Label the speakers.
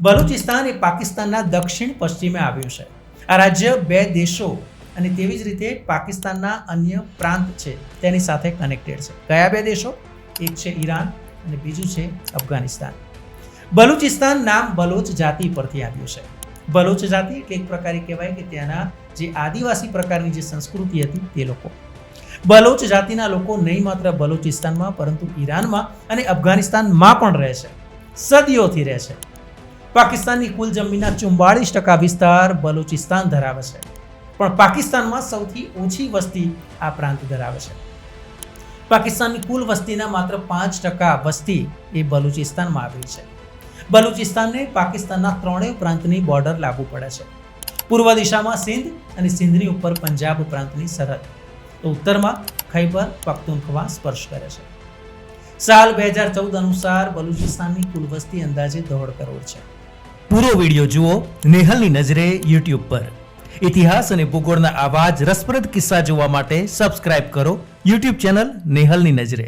Speaker 1: બલુચિસ્તાન એ પાકિસ્તાનના દક્ષિણ પશ્ચિમે આવ્યું છે. આ રાજ્ય બે દેશો અને તેવી જ રીતે પાકિસ્તાનના અન્ય પ્રાંત છે, તેની સાથે કનેક્ટેડ છે. કયા બે દેશો? એક છે ઈરાન અને બીજું છે અફઘાનિસ્તાન. બલુચિસ્તાન નામ બલોચ જાતિ પરથી આવ્યું છે. બલોચ જાતિ એટલે એક પ્રકારે કહેવાય કે ત્યાંના જે આદિવાસી પ્રકારની જે સંસ્કૃતિ હતી, તે લોકો. બલોચ જાતિના લોકો નહીં માત્ર બલુચિસ્તાનમાં, પરંતુ ઈરાનમાં અને અફઘાનિસ્તાનમાં પણ રહે છે. સદીઓથી રહે છે. પાકિસ્તાનની કુલ જમીનના ચુમ્બાળીસ ટકા વિસ્તાર બલુચિસ્તાન ધરાવે છે. પણ પાકિસ્તાનમાં સૌથી ઓછી વસ્તી આ પ્રાંત ધરાવે છે. પાકિસ્તાનની કુલ વસ્તીના માત્ર પાંચ ટકા વસ્તી એ બલુચિસ્તાનમાં આવેલી છે. બલુચિસ્તાનને પાકિસ્તાનના ત્રણેય પ્રાંતની બોર્ડર લાગુ પડે છે. પૂર્વ દિશામાં સિંધ અને સિંધની ઉપર પંજાબ પ્રાંતની સરહદ. તો ઉત્તરમાં ખૈબર પખ્તુનખવા સ્પર્શ કરે છે. સાલ બે હજાર ચૌદ અનુસાર બલુચિસ્તાનની કુલ વસ્તી અંદાજે દોઢ કરોડ છે. પૂરો વીડિયો જુઓ નેહલની નજરે યુટ્યુબ પર. ઇતિહાસ અને ભૂગોળના આવા જ રસપ્રદ કિસ્સા જોવા માટે સબસ્ક્રાઇબ કરો યુટ્યુબ ચેનલ નેહલની નજરે.